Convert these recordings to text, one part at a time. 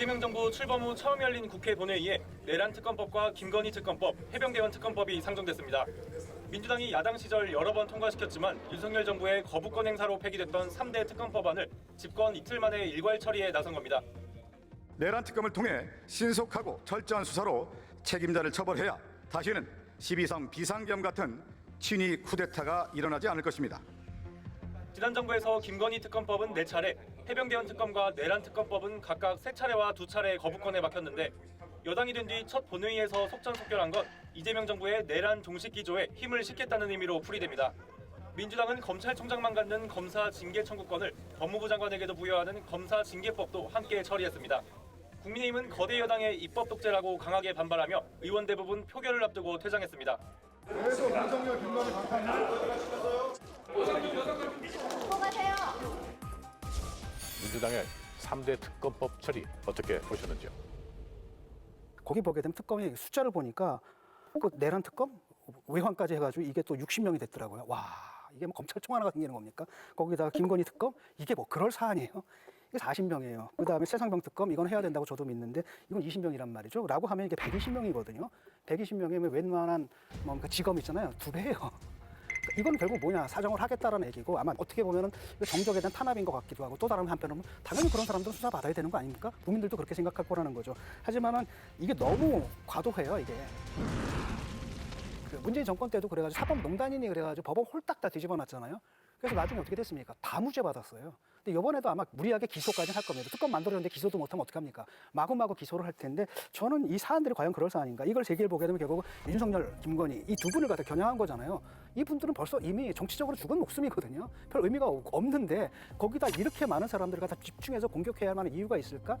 이재명 정부 출범 후 처음 열린 국회 본회의에 내란 특검법과 김건희 특검법, 해병대원 특검법이 상정됐습니다. 민주당이 야당 시절 여러 번 통과시켰지만 윤석열 정부의 거부권 행사로 폐기됐던 3대 특검법안을 집권 이틀 만에 일괄 처리에 나선 겁니다. 내란 특검을 통해 신속하고 철저한 수사로 책임자를 처벌해야 다시는 12.3 비상겸 같은 친위 쿠데타가 일어나지 않을 것입니다. 지난 정부에서 김건희 특검법은 4차례, 해병대원 특검과 내란 특검법은 각각 3차례와 2차례 거부권에 막혔는데 여당이 된 뒤 첫 본회의에서 속전속결한 건 이재명 정부의 내란 종식 기조에 힘을 싣겠다는 의미로 풀이됩니다. 민주당은 검찰총장만 갖는 검사 징계 청구권을 법무부 장관에게도 부여하는 검사 징계법도 함께 처리했습니다. 국민의힘은 거대 여당의 입법 독재라고 강하게 반발하며 의원 대부분 표결을 앞두고 퇴장했습니다. 통과하세요. 민주당의 3대 특검법 처리 어떻게 보셨는지요? 거기 보게 되면 특검의 숫자를 보니까 그 내란 특검 외환까지 해가지고 이게 또 60명이 됐더라고요. 와 이게 뭐 검찰총 하나가 생기는 겁니까? 거기다가 김건희 특검 이게 뭐 그럴 사안이에요? 이게 40명이에요. 그 다음에 세상병 특검 이건 해야 된다고 저도 믿는데 이건 20명이란 말이죠. 라고 하면 이게 120명이거든요. 120명이면 웬만한 뭔가 직업 있잖아요. 두 배예요. 이건 결국 뭐냐 사정을 하겠다라는 얘기고 아마 어떻게 보면은 정적에 대한 탄압인 것 같기도 하고 또 다른 한편으로는 당연히 그런 사람들은 수사 받아야 되는 거 아닙니까? 국민들도 그렇게 생각할 거라는 거죠. 하지만은 이게 너무 과도해요 이게. 그 문재인 정권 때도 그래가지고 사법농단이니 그래가지고 법원 홀딱 다 뒤집어놨잖아요. 그래서 나중에 어떻게 됐습니까? 다 무죄 받았어요. 근데 이번에도 아마 무리하게 기소까지 할 겁니다. 특검 만들었는데 기소도 못하면 어떡합니까? 마구마구 기소를 할 텐데 저는 이 사안들이 과연 그럴 사안인가? 이걸 제기를 보게 되면 결국 윤석열, 김건희 이 두 분을 갖다 겨냥한 거잖아요. 이분들은 벌써 이미 정치적으로 죽은 목숨이거든요. 별 의미가 없는데 거기다 이렇게 많은 사람들을 갖다 집중해서 공격해야 하는 이유가 있을까?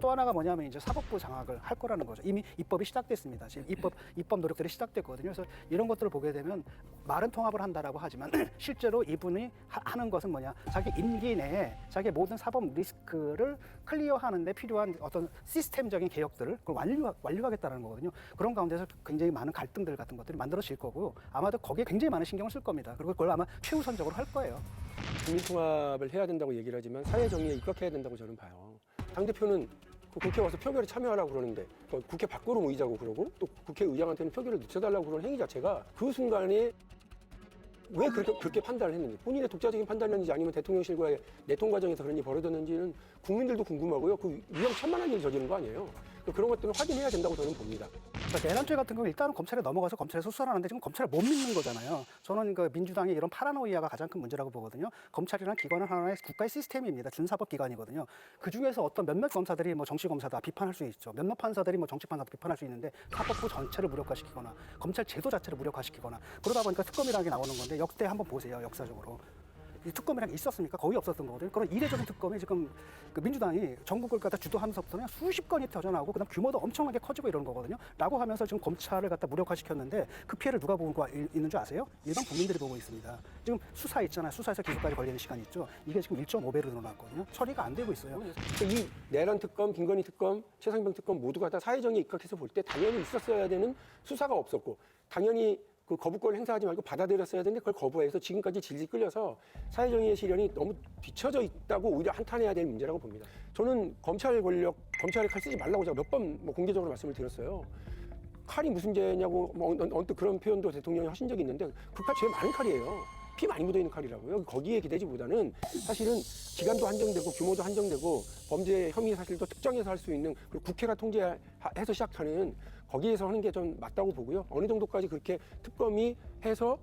또 하나가 뭐냐면 이제 사법부 장악을 할 거라는 거죠. 이미 입법이 시작됐습니다. 지금 입법 입법 노력들이 시작됐거든요. 그래서 이런 것들을 보게 되면 말은 통합을 한다라고 하지만 실제로 이분이 하, 는 것은 뭐냐? 자기 임기 내에 자기 모든 사법 리스크를 클리어하는데 필요한 어떤 시스템적인 개혁들을 그걸 완료 완료하겠다는 거거든요. 그런 가운데서 굉장히 많은 갈등들 같은 것들이 만들어질 거고 아마도 거기에 굉장히 많은 신경을 쓸 겁니다. 그리고 그걸 아마 최우선적으로 할 거예요. 국민 통합을 해야 된다고 얘기를 하지만 사회 정의에 입각해야 된다고 저는 봐요. 당 대표는 그 국회 와서 표결에 참여하라고 그러는데 그 국회 밖으로 모이자고 그러고 또 국회의장한테는 표결을 늦춰달라고 그러는 행위 자체가 그 순간에 왜 그렇게, 그렇게 판단을 했는지 본인의 독자적인 판단이었는지 아니면 대통령실과의 내통 과정에서 그런 일이 벌어졌는지는 국민들도 궁금하고요. 그 위험천만한 일을 저지른 거 아니에요. 그런 것들을 확인해야 된다고 저는 봅니다. 그러니까 내란죄 같은 경우 일단은 검찰에 넘어가서 검찰에서 수사를 하는데 지금 검찰을 못 믿는 거잖아요. 저는 그 민주당의 이런 파라노이아가 가장 큰 문제라고 보거든요. 검찰이란 기관은 하나의 국가의 시스템입니다. 준사법 기관이거든요. 그 중에서 어떤 몇몇 검사들이 뭐 정치 검사다 비판할 수 있죠. 몇몇 판사들이 뭐 정치 판사다 비판할 수 있는데 사법부 전체를 무력화시키거나 검찰 제도 자체를 무력화시키거나 그러다 보니까 특검이라는 게 나오는 건데 역대 한번 보세요. 역사적으로. 이 특검이란 게 있었습니까? 거의 없었던 거거든요. 그런 이례적인 특검이 지금 그 민주당이 전국을 갖다 주도하면서부터는 수십 건이 터져나오고 그다음 규모도 엄청나게 커지고 이러는 거거든요. 라고 하면서 지금 검찰을 갖다 무력화시켰는데 그 피해를 누가 보고 있는 줄 아세요? 일반 국민들이 보고 있습니다. 지금 수사 있잖아요. 수사에서 기소까지 걸리는 시간 있죠. 이게 지금 1.5배로 늘어났거든요. 처리가 안 되고 있어요. 이 내란 특검, 김건희 특검, 최상병 특검 모두가 다 사회정의에 입각해서 볼 때 당연히 있었어야 되는 수사가 없었고 당연히 그 거부권을 행사하지 말고 받아들였어야 되는데 그걸 거부해서 지금까지 질질 끌려서 사회정의의 실현이 너무 뒤처져 있다고 오히려 한탄해야 될 문제라고 봅니다. 저는 검찰 권력, 검찰에 칼 쓰지 말라고 제가 몇 번 뭐 공개적으로 말씀을 드렸어요. 칼이 무슨 죄냐고 뭐 언- 언뜻 그런 표현도 대통령이 하신 적이 있는데 그 칼 제일 많은 칼이에요. 피 많이 묻어 있는 칼이라고요. 거기에 기대지보다는 사실은 기간도 한정되고 규모도 한정되고 범죄 혐의 사실도 특정해서 할 수 있는 그리고 국회가 통제해서 시작하는 거기에서 하는 게 좀 맞다고 보고요. 어느 정도까지 그렇게 특검이 해서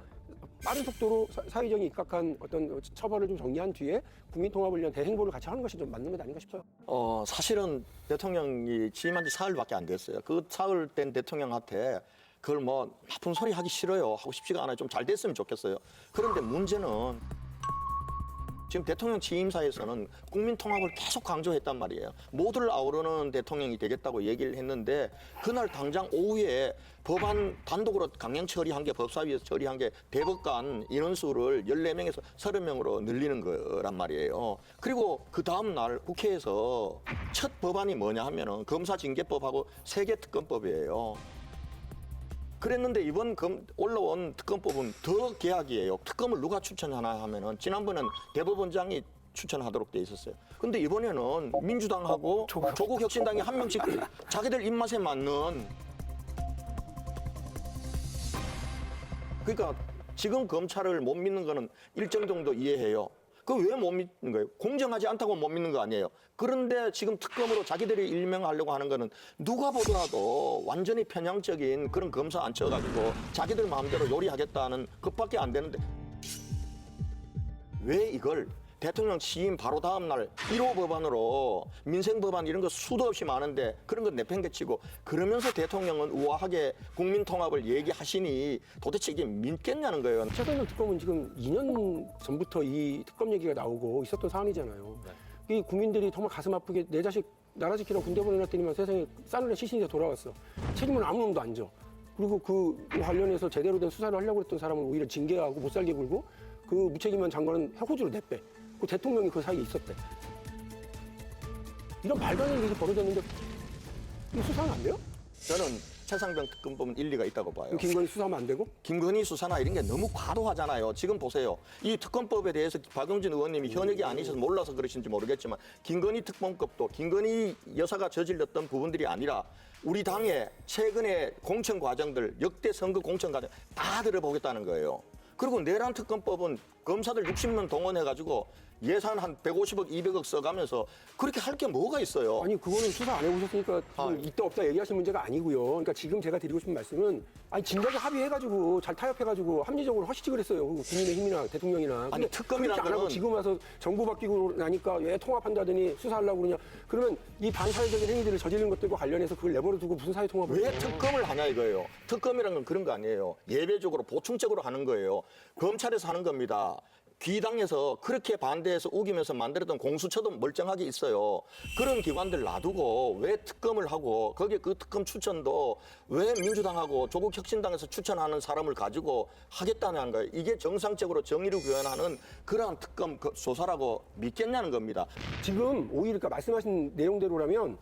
빠른 속도로 사- 사회적인 입각한 어떤 처벌을 좀 정리한 뒤에 국민 통합을 위한 대행보를 같이 하는 것이 좀 맞는 것 아닌가 싶어요. 어, 사실은 대통령이 취임한 지 사흘밖에 안 됐어요. 그 사흘 된 대통령한테 그걸 뭐 나쁜 소리 하기 싫어요. 하고 싶지가 않아요. 좀 잘 됐으면 좋겠어요. 그런데 문제는 지금 대통령 취임사에서는 국민 통합을 계속 강조했단 말이에요. 모두를 아우르는 대통령이 되겠다고 얘기를 했는데 그날 당장 오후에 법안 단독으로 강행 처리한 게 법사위에서 처리한 게 대법관 인원수를 14명에서 30명으로 늘리는 거란 말이에요. 그리고 그 다음 날 국회에서 첫 법안이 뭐냐 하면은 검사징계법하고 세계특검법이에요. 그랬는데 이번 검, 올라온 특검법은 더 계약이에요. 특검을 누가 추천하나 하면은 지난번엔 대법원장이 추천하도록 돼 있었어요. 근데 이번에는 민주당하고 조국 혁신당이 한 명씩 자기들 입맛에 맞는 그러니까 지금 검찰을 못 믿는 거는 일정 정도 이해해요. 그 왜 못 믿는 거예요? 공정하지 않다고 못 믿는 거 아니에요. 그런데 지금 특검으로 자기들이 일명하려고 하는 거는 누가 보더라도 완전히 편향적인 그런 검사 앉혀가지고 자기들 마음대로 요리하겠다는 것밖에 안 되는데 왜 이걸 대통령 취임 바로 다음 날 1호 법안으로 민생 법안 이런 거 수도 없이 많은데 그런 거 내팽개치고 그러면서 대통령은 우아하게 국민 통합을 얘기하시니 도대체 이게 믿겠냐는 거예요. 최선영 특검은 지금 2년 전부터 이 특검 얘기가 나오고 있었던 사안이잖아요. 이 국민들이 정말 가슴 아프게 내 자식 나라 지키러 군대 보내놨더니만 세상에 싸늘한 시신이 돌아왔어. 책임은 아무 놈도 안 져. 그리고 그 관련해서 제대로 된 수사를 하려고 했던 사람을 오히려 징계하고 못 살게 굴고 그 무책임한 장관은 호주로 내빼. 그 대통령이 그 사이에 있었대. 이런 말도 안 되는 일이 벌어졌는데 이거 수사는 안 돼요? 저는 최상병 특검법은 일리가 있다고 봐요. 김건희 수사하면 안 되고? 김건희 수사나 이런 게 너무 과도하잖아요. 지금 보세요. 이 특검법에 대해서 박용진 의원님이 현역이 아니셔서 몰라서 그러신지 모르겠지만 김건희 특검법도 김건희 여사가 저질렀던 부분들이 아니라 우리 당의 최근의 공천 과정들 역대 선거 공천 과정 다 들어보겠다는 거예요. 그리고 내란 특검법은 검사들 60명 동원해가지고 예산 한 150억, 200억 써가면서 그렇게 할 게 뭐가 있어요. 아니 그거는 수사 안 해보셨으니까 아. 지금 있다 없다 얘기하실 문제가 아니고요. 그러니까 지금 제가 드리고 싶은 말씀은 아니 진작에 합의해가지고 잘 타협해가지고 합리적으로 하시지 그랬어요. 국민의힘이나 대통령이나. 아니, 그렇게 안 하고 지금 와서 정부 바뀌고 나니까 왜 통합한다더니 수사하려고 그러냐. 그러면 이 반사회적인 행위들을 저지른 것들과 관련해서 그걸 내버려 두고 무슨 사회 통합을 왜? 특검을 하냐 이거예요. 특검이란 건 그런 거 아니에요. 예배적으로 보충적으로 하는 거예요. 검찰에서 하는 겁니다. 귀당에서 그렇게 반대해서 우기면서 만들었던 공수처도 멀쩡하게 있어요. 그런 기관들 놔두고 왜 특검을 하고 거기에 그 특검 추천도 왜 민주당하고 조국 혁신당에서 추천하는 사람을 가지고 하겠다는 거예요. 이게 정상적으로 정의를 구현하는 그러한 특검 그 조사라고 믿겠냐는 겁니다. 지금 오히려 그러니까 말씀하신 내용대로라면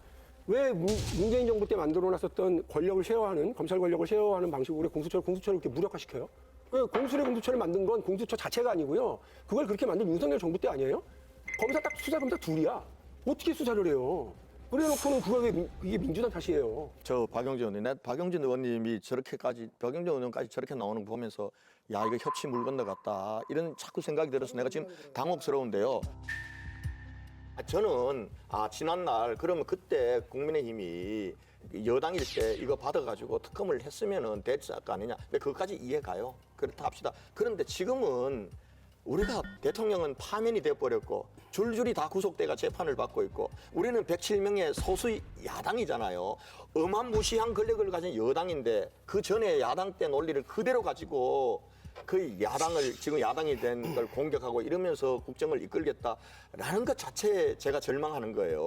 왜 문- 문재인 정부 때 만들어 놨었던 권력을 쉐어하는 검찰 권력을 쉐어하는 방식으로 공수처를 공수처를 이렇게 무력화시켜요? 왜 공수처 공수처를 만든 건 공수처 자체가 아니고요. 그걸 그렇게 만든 윤석열 정부 때 아니에요? 검사 딱 수사 검사 둘이야. 어떻게 수사를 해요? 그래놓고는 그거 왜 민- 이게 민주당 탓이에요? 저 박영진 의원님, 내 박영진 의원님이 저렇게까지 박영진 의원까지 저렇게 나오는 거 보면서 야 이거 협치 물 건너 같다 이런 자꾸 생각이 들어서 내가 지금 당혹스러운데요. 아, 저는 아 지난날 그러면 그때 국민의힘이 여당일 때 이거 받아가지고 특검을 했으면은 됐을 거 아니냐. 근데 그것까지 이해가요. 그렇다 합시다. 그런데 지금은 우리가 대통령은 파면이 돼버렸고 줄줄이 다 구속돼가 재판을 받고 있고 우리는 107명의 소수 야당이잖아요. 어마무시한 권력을 가진 여당인데 그 전에 야당 때 논리를 그대로 가지고 그 야당을 지금 야당이 된 걸 공격하고 이러면서 국정을 이끌겠다라는 것 자체에 제가 절망하는 거예요.